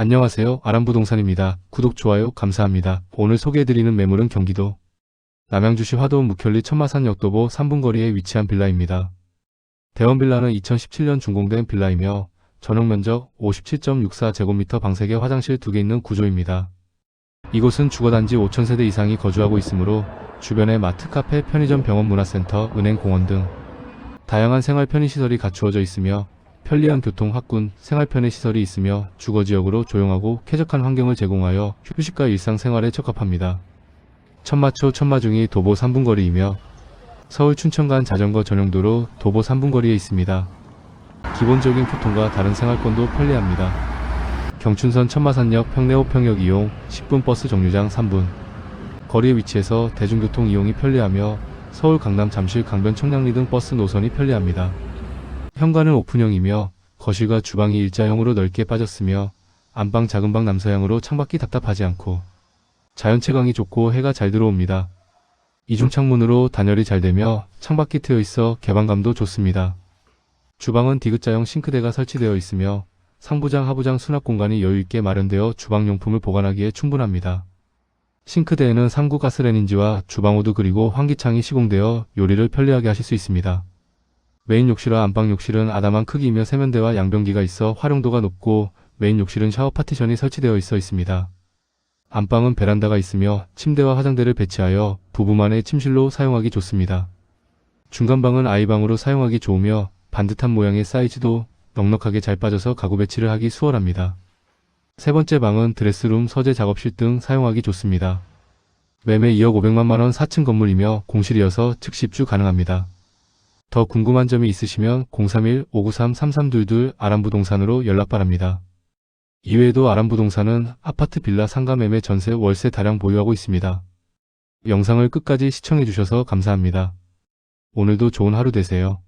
안녕하세요. 아람부동산입니다. 구독, 좋아요 감사합니다. 오늘 소개해드리는 매물은 경기도 남양주시 화도읍 묵현리 천마산 역도보 3분 거리에 위치한 빌라입니다. 대원 빌라는 2017년 준공된 빌라이며 전용 면적 57.64제곱미터 방 3개 화장실 2개 있는 구조입니다. 이곳은 주거단지 5,000세대 이상이 거주하고 있으므로 주변에 마트, 카페, 편의점, 병원, 문화센터, 은행, 공원 등 다양한 생활 편의시설이 갖추어져 있으며 편리한 교통, 학군, 생활 편의 시설이 있으며 주거지역으로 조용하고 쾌적한 환경을 제공하여 휴식과 일상생활에 적합합니다. 천마초, 천마중이 도보 3분 거리이며 서울 춘천 간 자전거 전용도로 도보 3분 거리에 있습니다. 기본적인 교통과 다른 생활권도 편리합니다. 경춘선 천마산역 평내호평역 이용 10분 버스 정류장 3분 거리에 위치해서 대중교통 이용이 편리하며 서울 강남 잠실 강변 청량리 등 버스 노선이 편리합니다. 현관은 오픈형이며 거실과 주방이 일자형으로 넓게 빠졌으며 안방 작은 방 남서향으로 창밖이 답답하지 않고 자연 채광이 좋고 해가 잘 들어옵니다. 이중 창문으로 단열이 잘 되며 창밖이 트여 있어 개방감도 좋습니다. 주방은 디귿자형 싱크대가 설치되어 있으며 상부장 하부장 수납 공간이 여유있게 마련되어 주방용품을 보관하기에 충분합니다. 싱크대에는 상구 가스레인지와 주방호드 그리고 환기창이 시공되어 요리를 편리하게 하실 수 있습니다. 메인 욕실과 안방 욕실은 아담한 크기이며 세면대와 양변기가 있어 활용도가 높고 메인 욕실은 샤워 파티션이 설치되어 있어 있습니다. 안방은 베란다가 있으며 침대와 화장대를 배치하여 부부만의 침실로 사용하기 좋습니다. 중간방은 아이방으로 사용하기 좋으며 반듯한 모양의 사이즈도 넉넉하게 잘 빠져서 가구 배치를 하기 수월합니다. 세 번째 방은 드레스룸, 서재 작업실 등 사용하기 좋습니다. 매매 2억 500만만원 4층 건물이며 공실이어서 즉시 입주 가능합니다. 더 궁금한 점이 있으시면 031-593-3322 아람부동산으로 연락 바랍니다. 이외에도 아람부동산은 아파트 빌라 상가 매매 전세 월세 다량 보유하고 있습니다. 영상을 끝까지 시청해주셔서 감사합니다. 오늘도 좋은 하루 되세요.